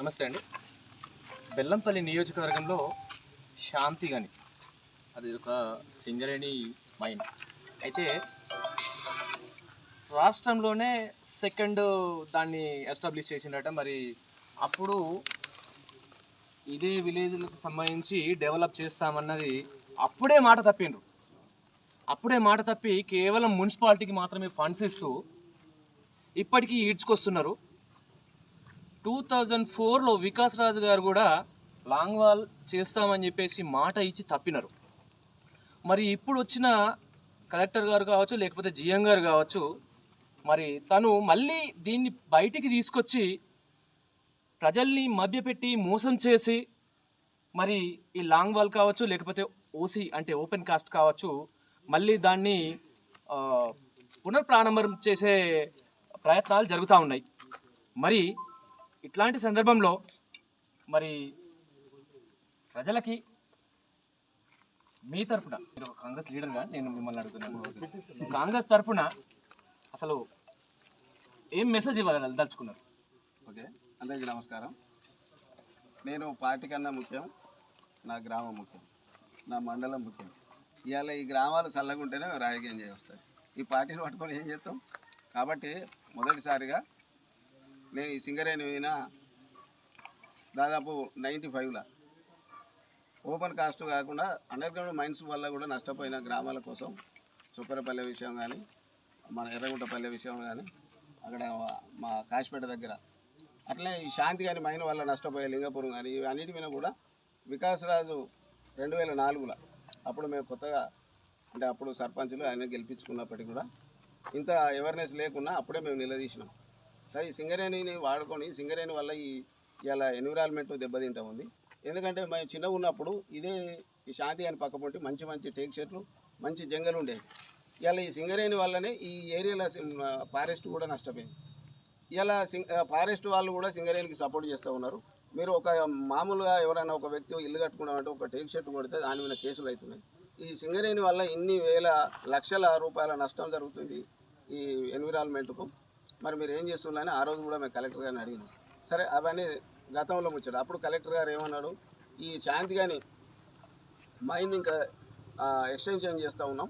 నమస్తే అండి. బెల్లంపల్లి నియోజకవర్గంలో శాంతి గని అది ఒక సింగరేణి మైన్. అయితే రాష్ట్రంలోనే సెకండ్ దాన్ని ఎస్టాబ్లిష్ చేసిండట మరి అప్పుడు ఇదే విలేజ్లకు సంబంధించి డెవలప్ చేస్తామన్నది అప్పుడే మాట తప్పిండ్రు. అప్పుడే మాట తప్పి కేవలం మున్సిపాలిటీకి మాత్రమే ఫండ్స్ ఇస్తూ ఇప్పటికీ ఈడ్చుకొస్తున్నారు. టూ థౌజండ్ ఫోర్లో వికాస్ రాజు గారు కూడా లాంగ్ వాల్ చేస్తామని చెప్పేసి మాట ఇచ్చి తప్పినారు. మరి ఇప్పుడు వచ్చిన కలెక్టర్ గారు కావచ్చు లేకపోతే జిఎం గారు కావచ్చు మరి తను మళ్ళీ దీన్ని బయటికి తీసుకొచ్చి ప్రజల్ని మభ్యపెట్టి మోసం చేసి మరి ఈ లాంగ్ వాల్ కావచ్చు లేకపోతే ఓసీ అంటే ఓపెన్ కాస్ట్ కావచ్చు మళ్ళీ దాన్ని పునర్ప్రారంభం చేసే ప్రయత్నాలు జరుగుతూ ఉన్నాయి. మరి ఇట్లాంటి సందర్భంలో మరి ప్రజలకి మీ తరపున మీరు కాంగ్రెస్ లీడర్గా నేను మిమ్మల్ని అడుగుతున్నాను. కాంగ్రెస్ తరపున అసలు ఏం మెసేజ్ ఇవ్వదలుచుకున్నారు ఓకే అందరికీ నమస్కారం. నేను పార్టీ కన్నా ముఖ్యం నా గ్రామం ముఖ్యం నా మండలం ముఖ్యం. ఇవాళ ఈ గ్రామాలు చల్లగా ఉంటేనే రాజకీయం చేస్తాయి ఈ పార్టీని పట్టుకొని ఏం చేస్తాం? కాబట్టి మొదటిసారిగా నేను ఈ సింగరేణి పోయిన దాదాపు నైంటీ ఫైవ్లో. ఓపెన్ కాస్ట్ కాకుండా అండర్ గ్రౌండ్ మైన్స్ వల్ల కూడా నష్టపోయిన గ్రామాల కోసం సుప్పరపల్లె విషయం కానీ మన ఎర్రగుంటపల్లె విషయం కానీ అక్కడ మా కాశీపేట దగ్గర. అట్లే ఈ శాంతి కానీ మైన వల్ల నష్టపోయే లింగపురం కానీ ఇవన్నిటి మీద కూడా వికాస్ రాజు రెండు వేల నాలుగులో. అప్పుడు మేము కొత్తగా అంటే అప్పుడు సర్పంచులు ఆయన గెలిపించుకున్నప్పటికీ కూడా ఇంత అవేర్నెస్ లేకున్నా అప్పుడే మేము నిలదీసినాం. ఈ సింగరేణిని వాడుకొని సింగరేణి వల్ల ఈ ఇలా ఎన్విరాన్మెంట్ దెబ్బతింటా ఉంది ఎందుకంటే మేము చిన్నగా ఉన్నప్పుడు ఇదే ఈ శాంతి అని పక్క పొంటి మంచి మంచి టేక్ చెట్లు మంచి జంగలు ఉండేవి. ఇలా ఈ సింగరేణి వల్లనే ఈ ఏరియాలో ఫారెస్ట్ కూడా నష్టపోయింది. ఇలా ఫారెస్ట్ వాళ్ళు కూడా సింగరేణికి సపోర్ట్ చేస్తూ ఉన్నారు. మీరు ఒక మామూలుగా ఎవరైనా ఒక వ్యక్తి ఇల్లు కట్టుకున్నామంటే ఒక టేక్ షర్ట్ కొడితే దాని మీద కేసులు అవుతున్నాయి. ఈ సింగరేణి వల్ల ఇన్ని వేల లక్షల రూపాయల నష్టం జరుగుతుంది ఈ ఎన్విరాన్మెంట్కు. మరి మీరు ఏం చేస్తున్నారని ఆ రోజు కూడా మేము కలెక్టర్ గారిని అడిగినాం. సరే అవన్నీ గతంలో ముచ్చాడు అప్పుడు కలెక్టర్ గారు ఏమన్నాడు? ఈ శాంతి కానీ మైండ్ ఇంకా ఎక్స్టెన్షన్ చేస్తూ ఉన్నాం?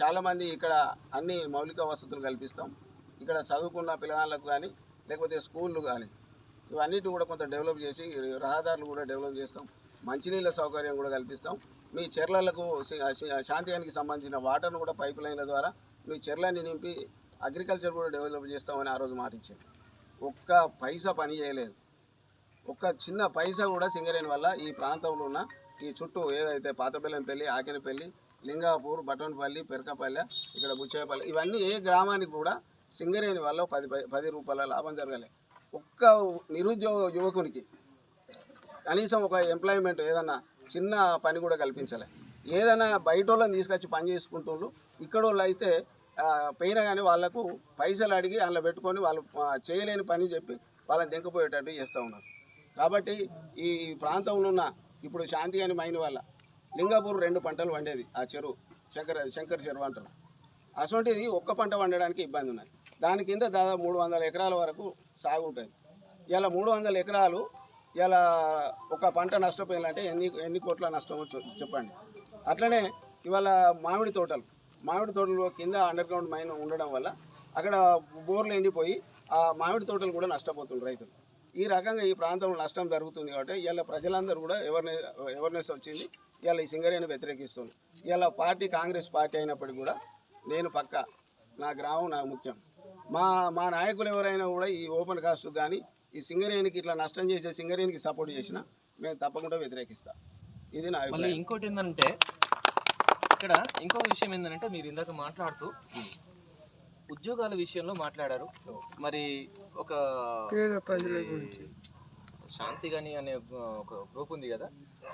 చాలామంది ఇక్కడ అన్ని మౌలిక వసతులు కల్పిస్తాం. ఇక్కడ చదువుకున్న పిల్లగాళ్ళకు కానీ లేకపోతే స్కూళ్ళు కానీ ఇవన్నిటి కూడా కొంత డెవలప్ చేసి రహదారులు కూడా డెవలప్ చేస్తాం. మంచినీళ్ళ సౌకర్యం కూడా కల్పిస్తాం. మీ చెర్లలకు శాంతియానికి సంబంధించిన వాటర్ను కూడా పైప్ లైన్ల ద్వారా మీ చెర్లని నింపి అగ్రికల్చర్ కూడా డెవలప్ చేస్తామని ఆ రోజు మాట ఇచ్చారు. ఒక్క పైసా పని చేయలేదు. ఒక్క చిన్న పైసా కూడా సింగరేణి వల్ల ఈ ప్రాంతంలో ఉన్న ఈ చుట్టూ ఏదైతే పాతబెల్లంపల్లి ఆకినపల్లి లింగాపూర్ బటన్పల్లి పెరకపల్లె ఇక్కడ బుచ్చేపల్లి ఇవన్నీ ఏ గ్రామానికి కూడా సింగరేణి వల్ల పది పై- పది రూపాయల లాభం జరగలే. ఒక్క నిరుద్యోగ యువకునికి కనీసం ఒక ఎంప్లాయ్మెంట్ ఏదన్నా చిన్న పని కూడా కల్పించలే. ఏదైనా బయట వాళ్ళని తీసుకొచ్చి పని చేసుకుంటున్నారు ఇక్కడ వాళ్ళు అయితే పోయినా కానీ వాళ్ళకు పైసలు అడిగి అందులో పెట్టుకొని వాళ్ళు చేయలేని పని చెప్పి వాళ్ళని దింకపోయేటట్టు చేస్తూ ఉన్నారు. కాబట్టి ఈ ప్రాంతంలో ఉన్న ఇప్పుడు శాంతి అని మైన్ వల్ల లింగాపూర్ రెండు పంటలు వండేది ఆ చెరువు. శంకర శంకర్ చెరువు అంటారు. అటువంటిది ఒక్క పంట వండడానికి ఇబ్బంది ఉన్నది. దాని కింద దాదాపు మూడు వందల ఎకరాల వరకు సాగు ఉంటుంది. ఇలా మూడు వందల ఎకరాలు ఇలా ఒక పంట నష్టపోయిందంటే ఎన్ని ఎన్ని కోట్ల నష్టం చెప్పండి. అట్లనే ఇవాళ మామిడి తోటలు. మామిడి తోటలు కింద అండర్ గ్రౌండ్ మైన్ ఉండడం వల్ల అక్కడ బోర్లు ఎండిపోయి ఆ మామిడి తోటలు కూడా నష్టపోతుంది రైతులు. ఈ రకంగా ఈ ప్రాంతంలో నష్టం జరుగుతుంది కాబట్టి ఇలా ప్రజలందరూ కూడా అవేర్నెస్ అవేర్నెస్ వచ్చింది ఇవాళ ఈ సింగరేణి వ్యతిరేకిస్తుంది. ఇవాళ పార్టీ కాంగ్రెస్ పార్టీ అయినప్పటికీ కూడా నేను పక్క నా గ్రామం నాకు ముఖ్యం. మా మా నాయకులు ఎవరైనా కూడా ఈ ఓపెన్ కాస్ట్ కానీ ఈ సింగరేణికి ఇట్లా నష్టం చేసే సింగరేణికి సపోర్ట్ చేసినా మేము తప్పకుండా వ్యతిరేకిస్తాం. ఇది నా ఇంకోటి ఏంటంటే ఇక్కడ ఇంకో విషయం ఏంటంటే మీరు ఇందాక మాట్లాడుతూ ఉద్యోగాల విషయంలో మాట్లాడారు మరి ఒక శాంతి గాని అనే ఒక గ్రూప్ ఉంది కదా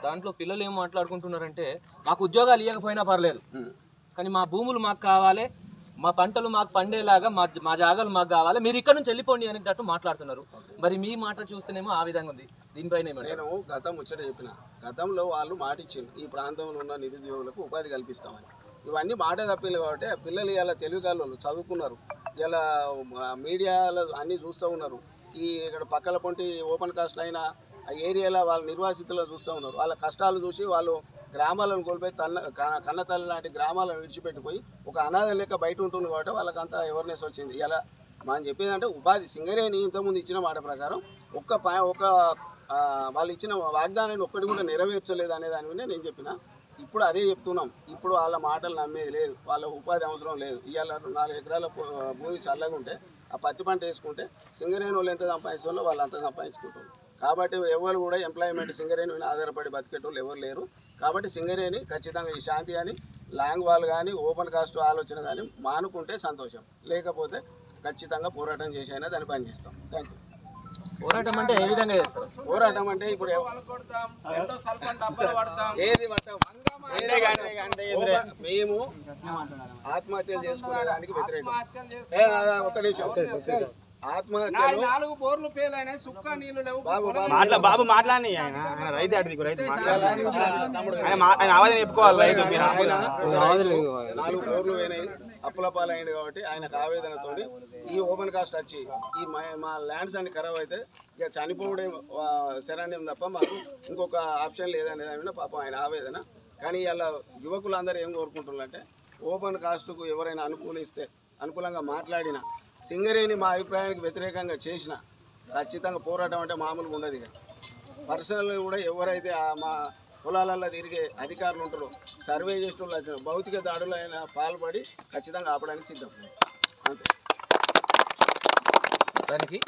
దాంట్లో పిల్లలు ఏం మాట్లాడుకుంటున్నారంటే మాకు ఉద్యోగాలు ఇవ్వకపోయినా పర్లేదు. కానీ మా భూములు మాకు కావాలి మా పంటలు మాకు పండేలాగా మా మా జాగాలు మాకు కావాలి. మీరు ఇక్కడ నుంచి వెళ్ళిపోండి అనేటట్టు మాట్లాడుతున్నారు. మరి మీ మాట చూస్తేనేమో ఆ విధంగా ఉంది. దీనిపైన నేను గతం ముచ్చట చెప్పిన. గతంలో వాళ్ళు మాట ఇచ్చిండ్రు ఈ ప్రాంతంలో ఉన్న నిరుద్యోగులకు ఉపాధి కల్పిస్తామని. ఇవన్నీ మాట తప్పిలు కాబట్టి పిల్లలు ఇలా తెలివికాళ్ళు చదువుకున్నారు. ఇలా మీడియాలో అన్నీ చూస్తూ ఉన్నారు. ఈ ఇక్కడ పక్కల పొంటి ఓపెన్ కాస్ట్ అయినా ఆ ఏరియాలో వాళ్ళ నిర్వాసితులు చూస్తూ ఉన్నారు. వాళ్ళ కష్టాలు చూసి వాళ్ళు గ్రామాలను కోల్పోయి తన్న కన్న తల్లి లాంటి గ్రామాలను విడిచిపెట్టిపోయి ఒక అనాథ లెక్క బయట ఉంటుంది కాబట్టి వాళ్ళకంతా అవేర్నెస్ వచ్చింది. ఇలా మనం చెప్పేది అంటే ఉపాధి సింగరేణి ఇంతకుముందు ఇచ్చిన మాట ప్రకారం ఒక్క ప- ఒక వాళ్ళు ఇచ్చిన వాగ్దానాన్ని ఒక్కటి కూడా నెరవేర్చలేదు అనే దాని గురించి నేను చెప్పిన. ఇప్పుడు అదే చెప్తున్నాం. ఇప్పుడు వాళ్ళ మాటలు నమ్మేది లేదు. వాళ్ళ ఉపాధి అవసరం లేదు. ఇవాళ నాలుగు ఎకరాల భూమి చల్లగా ఉంటే ఆ పత్తి పంట వేసుకుంటే సింగరేణి వాళ్ళు ఎంత సంపాదిస్తుందో వాళ్ళు అంత సంపాదించుకుంటారు. కాబట్టి ఎవరు కూడా ఎంప్లాయ్మెంట్ సింగరేణి మీద ఆధారపడి బతికేటోళ్ళు ఎవరు లేరు. కాబట్టి సింగరేణి ఖచ్చితంగా ఈ శాంతి కానీ లాంగ్ వాల్ కానీ ఓపెన్ కాస్ట్ ఆలోచన కానీ మానుకుంటే సంతోషం. లేకపోతే ఖచ్చితంగా పోరాటం చేసి అయినా దాన్ని పనిచేస్తాం థ్యాంక్ యూ పోరాటం అంటే ఏ విధంగా చేస్తారు? పోరాటం అంటే ఇప్పుడు ఏది మేము ఆత్మహత్యలు చేసుకునే దానికి వ్యతిరేకం ఏ, ఆ, ఒక్క నిమిషం. నాలుగు బోర్లు ఫెయిల్ అయినాయి. సుక్క నీళ్ళు లేవు. బాబు బాబు. మాట్లా బాబు మాట్లాడి ఆయన. రైతు అడిగి రైతు ఆయన మా- ఆయన ఆవాదన చెప్పుకోవాలి రైతు మీరు ఆయన ఒక రైతు నాలుగు కోర్లు పోయినాయి అప్పుల పాలైంది కాబట్టి ఆయనకు ఆవేదనతో ఈ ఓపెన్ కాస్ట్ వచ్చి ఈ మా మా ల్యాండ్స్ అన్ని ఖరాబ్ అయితే ఇక చనిపోవడే శరణ్యం తప్ప మాకు ఇంకొక ఆప్షన్ లేదనే దాని మీద పాపం ఆయన ఆవేదన. కానీ ఇలా యువకులందరూ ఏం కోరుకుంటున్నారంటే ఓపెన్ కాస్ట్కు ఎవరైనా అనుకూలిస్తే అనుకూలంగా మాట్లాడినా సింగరేణి మా అభిప్రాయానికి వ్యతిరేకంగా చేసిన ఖచ్చితంగా పోరాటం అంటే మామూలుగా ఉండదు ఇక. పర్సనల్ కూడా ఎవరైతే మా పొలాలలో తిరిగే అధికారులు ఉంటారో సర్వే చేసిన వాళ్ళు భౌతిక దాడులు అయినా పాల్పడి ఖచ్చితంగా ఆపడానికి సిద్ధం అంతే. దానికి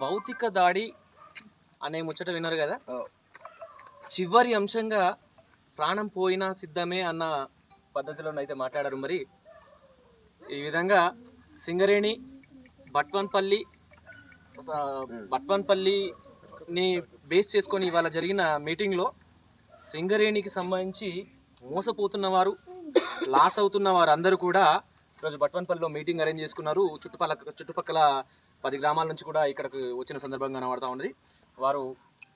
భౌతిక దాడి అనే ముచ్చట విన్నారు కదా. చివరి అంశంగా ప్రాణం పోయినా సిద్ధమే అన్న పద్ధతిలో అయితే మాట్లాడారు మరి. ఈ విధంగా సింగరేణి బట్వన్పల్లి స- బట్వన్పల్లిని బేస్ చేసుకొని ఇవాళ జరిగిన మీటింగ్లో సింగరేణికి సంబంధించి మోసపోతున్న వారు లాస్ అవుతున్న వారు అందరూ కూడా ఈరోజు బట్వన్పల్లిలో మీటింగ్ అరేంజ్ చేసుకున్నారు. చుట్టుపక్కల చుట్టుపక్కల పది గ్రామాల నుంచి కూడా ఇక్కడికి వచ్చిన సందర్భంగా కనబడతా ఉన్నది. వారు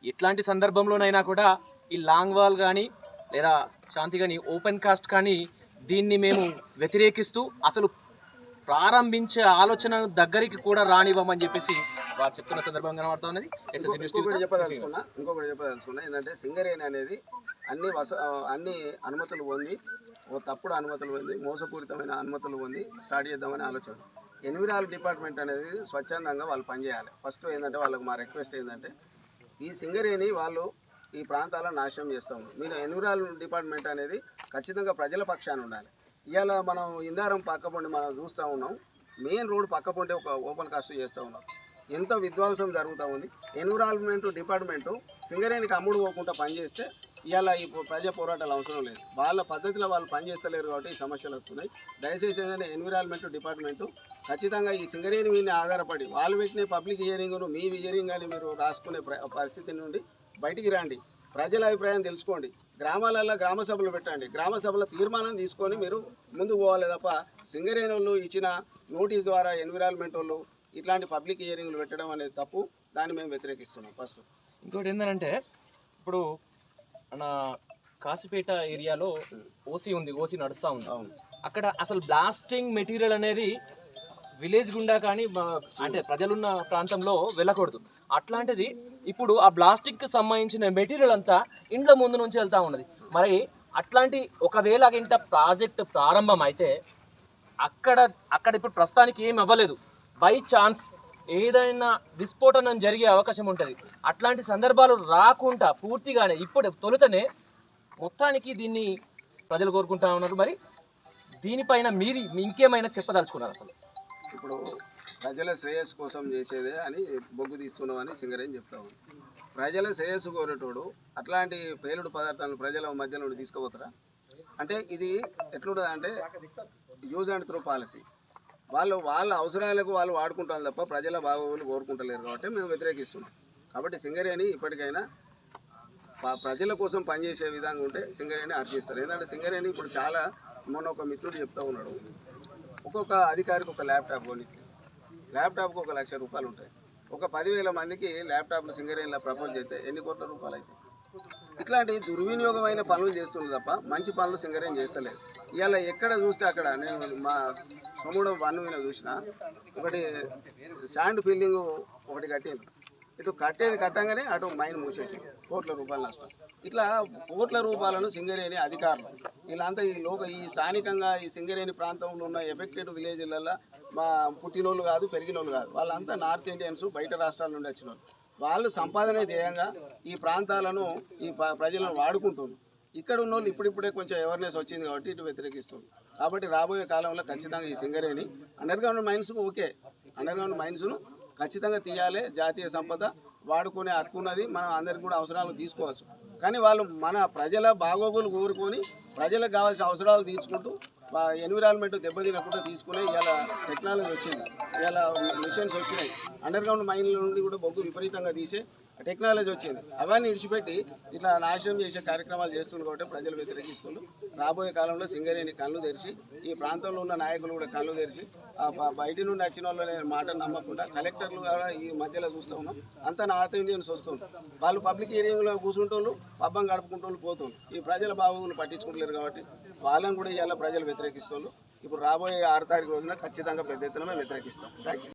ఎట్లాంటి సందర్భంలోనైనా కూడా ఈ లాంగ్ వాల్ కానీ లేదా శాంతి కానీ ఓపెన్ కాస్ట్ కానీ దీన్ని మేము వ్యతిరేకిస్తూ అసలు ప్రారంభించే ఆలోచన దగ్గరికి కూడా రానివ్వమని చెప్పేసి వారు చెప్తున్న సందర్భంగా కనబడతా ఉన్నది ఇంకొకటి చెప్పదలుచుకున్నా ఇంకొకటి చెప్పదలుచుకున్నా ఏంటంటే సింగరేణి అనేది అన్ని వస అన్ని అనుమతులు పొంది ఓ తప్పుడు అనుమతులు పొంది మోసపూరితమైన అనుమతులు పొంది స్టార్ట్ చేద్దామని ఆలోచన. ఎన్విరాల్ డిపార్ట్మెంట్ అనేది స్వచ్ఛందంగా వాళ్ళు పనిచేయాలి. ఫస్ట్ ఏంటంటే వాళ్ళకి మా రిక్వెస్ట్ ఏంటంటే ఈ సింగరేణి వాళ్ళు ఈ ప్రాంతాలను నాశనం చేస్తూ ఉన్నారు మీరు ఎన్విరాల్ డిపార్ట్మెంట్ అనేది ఖచ్చితంగా ప్రజల పక్షాన ఉండాలి. ఇవాళ మనం ఇందారం పక్క పండి మనం చూస్తూ ఉన్నాం. మెయిన్ రోడ్ పక్క పండి ఒక ఓపెన్ కాస్ట్ చేస్తూ ఉన్నాం. ఎంత విధ్వంసం జరుగుతూ ఉంది. ఎన్విరాన్మెంట్ డిపార్ట్మెంటు సింగరేణికి అమ్ముడు పోకుండా పనిచేస్తే ఇవాళ ఈ ప్రజా పోరాటాలు అవసరం లేదు. వాళ్ళ పద్ధతిలో వాళ్ళు పనిచేస్తలేరు కాబట్టి ఈ సమస్యలు వస్తున్నాయి. దయచేసి ఏదైనా ఎన్విరాన్మెంట్ డిపార్ట్మెంటు ఖచ్చితంగా ఈ సింగరేణి మీద ఆధారపడి వాళ్ళు పెట్టిన పబ్లిక్ హియరింగ్ను మీ హియరింగ్ అని మీరు రాసుకునే ప్ర- పరిస్థితి నుండి బయటికి రండి. ప్రజల అభిప్రాయం తెలుసుకోండి. గ్రామాలలో గ్రామ సభలు పెట్టండి. గ్రామ సభల తీర్మానం తీసుకొని మీరు ముందుకు పోవాలి తప్ప సింగరేణి వాళ్ళు ఇచ్చిన నోటీస్ ద్వారా ఎన్విరాన్మెంట్ వాళ్ళు ఇట్లాంటి పబ్లిక్ హియరింగ్లు పెట్టడం అనేది తప్పు. దాన్ని మేము వ్యతిరేకిస్తున్నాం. ఫస్ట్ ఇంకోటి ఏంటంటే ఇప్పుడు మన కాసిపేట ఏరియాలో ఓసీ ఉంది ఓసీ నడుస్తూ ఉంది. అక్కడ అసలు బ్లాస్టింగ్ మెటీరియల్ అనేది విలేజ్ గుండా కానీ అంటే ప్రజలున్న ప్రాంతంలో వెళ్ళకూడదు. అట్లాంటిది ఇప్పుడు ఆ ప్లాస్టిక్కి సంబంధించిన మెటీరియల్ అంతా ఇండ్ల ముందు నుంచి వెళ్తా ఉన్నది. మరి అట్లాంటి ఒకవేళ ఇంత ప్రాజెక్ట్ ప్రారంభం అయితే అక్కడ అక్కడ ఇప్పుడు ప్రస్తుతానికి ఏం అవ్వలేదు. బై ఛాన్స్ ఏదైనా విస్ఫోటనం జరిగే అవకాశం ఉంటుంది. అట్లాంటి సందర్భాలు రాకుండా పూర్తిగానే ఇప్పుడు తొలుతనే మొత్తానికి దీన్ని ప్రజలు కోరుకుంటా ఉన్నారు. మరి దీనిపైన మీరు ఇంకేమైనా చెప్పదలుచుకున్నారు అసలు? ఇప్పుడు ప్రజల శ్రేయస్సు కోసం చేసేదే అని బొగ్గు తీస్తున్నామని సింగరేణి చెప్తా ఉంది. ప్రజల శ్రేయస్సు కోరేటోడు అట్లాంటి పేలుడు పదార్థాలను ప్రజల మధ్యలో తీసుకుపోతారా? అంటే ఇది ఎట్లుంటుంది అంటే యూజ్ అండ్ త్రూ పాలసీ. వాళ్ళు వాళ్ళ అవసరాలకు వాళ్ళు వాడుకుంటారు తప్ప ప్రజల బాగోగులు కోరుకుంటలేరు కాబట్టి మేము వ్యతిరేకిస్తున్నాం. కాబట్టి సింగరేణి ఇప్పటికైనా ప్రజల కోసం పనిచేసే విధంగా ఉంటే సింగరేణి అర్చిస్తారు ఎందుకంటే సింగరేణి ఇప్పుడు చాలా మొన్న ఒక మిత్రుడు చెప్తా ఉన్నాడు. ఒక్కొక్క అధికారికి ఒక ల్యాప్టాప్ కొని ల్యాప్టాప్కి ఒక లక్ష రూపాయలు ఉంటాయి. ఒక పదివేల మందికి ల్యాప్టాప్లు సింగరేణిలో ప్రపోజ్ చేస్తే ఎన్ని కోట్ల రూపాయలు అవుతాయి ఇట్లాంటి దుర్వినియోగమైన పనులు చేస్తుంది తప్ప మంచి పనులు సింగరేణి చేస్తలేదు. ఇవాళ ఎక్కడ చూస్తే అక్కడ నేను మా కొమ్మూడ వన్ మీద చూసిన ఒకటి శాండ్ ఫీల్డింగ్ ఒకటి కట్టింది ఇటు కట్టేది కట్టంగానే అటు మైన్ మూసేసి కోట్ల రూపాయలు నష్టం. ఇట్లా కోట్ల రూపాయలను సింగరేణి అధికారులు వీళ్ళంతా ఈ లోక ఈ స్థానికంగా ఈ సింగరేణి ప్రాంతంలో ఉన్న ఎఫెక్టెడ్ విలేజ్లలో మా పుట్టినోళ్ళు కాదు పెరిగినోళ్ళు కాదు వాళ్ళంతా నార్త్ ఇండియన్స్ బయట రాష్ట్రాల నుండి వచ్చిన వాళ్ళు వాళ్ళు ధ్యేయంగా ఈ ప్రాంతాలను ఈ ప- ప్రజలను వాడుకుంటున్నారు. ఇక్కడ ఉన్న వాళ్ళు ఇప్పుడిప్పుడే కొంచెం అవేర్నెస్ వచ్చింది కాబట్టి ఇటు వ్యతిరేకిస్తుంది కాబట్టి రాబోయే కాలంలో ఖచ్చితంగా ఈ Singareni underground mines okay. Underground మైన్స్ను ఖచ్చితంగా తీయాలి. జాతీయ సంపద వాడుకునే హక్కు ఉన్నది. మనం అందరికి కూడా అవసరాలు తీసుకోవచ్చు. కానీ వాళ్ళు మన ప్రజల బాగోగులు కోరుకొని ప్రజలకు కావాల్సిన అవసరాలు తీర్చుకుంటూ ఎన్విరాన్మెంట్ దెబ్బతినకుండా తీసుకునే ఇలా టెక్నాలజీ వచ్చింది. ఇలా మిషన్స్ వచ్చినాయి. అండర్ గ్రౌండ్ మైన్ల నుండి కూడా బొగ్గు విపరీతంగా తీసే టెక్నాలజీ వచ్చింది. అవన్నీ విడిచిపెట్టి ఇట్లా నాశనం చేసే కార్యక్రమాలు చేస్తున్నారు కాబట్టి ప్రజలు వ్యతిరేకిస్తున్నారు రాబోయే కాలంలో సింగరేణి కళ్ళు తెరిచి ఈ ప్రాంతంలో ఉన్న నాయకులు కూడా కళ్ళు తెరిచి ఆ బయట నుండి వచ్చిన వాళ్ళు మాట నమ్మకుండా కలెక్టర్లు కూడా ఈ మధ్యలో చూస్తూ ఉన్నాం. అంతా నార్త్ ఇండియన్స్ వస్తున్నారు వాళ్ళు పబ్లిక్ ఏరియాలో కూర్చుంటోళ్ళు పబ్బం గడుపుకుంటూ పోతున్నారు ఈ ప్రజల బాగోగులు పట్టించుకుంటలేరు కాబట్టి వాళ్ళని కూడా ఇవాళ ప్రజలు వ్యతిరేకిస్తున్నారు ఇప్పుడు రాబోయే ఆరు తారీఖు రోజున ఖచ్చితంగా పెద్ద ఎత్తున మేము వ్యతిరేకిస్తాం. Thank you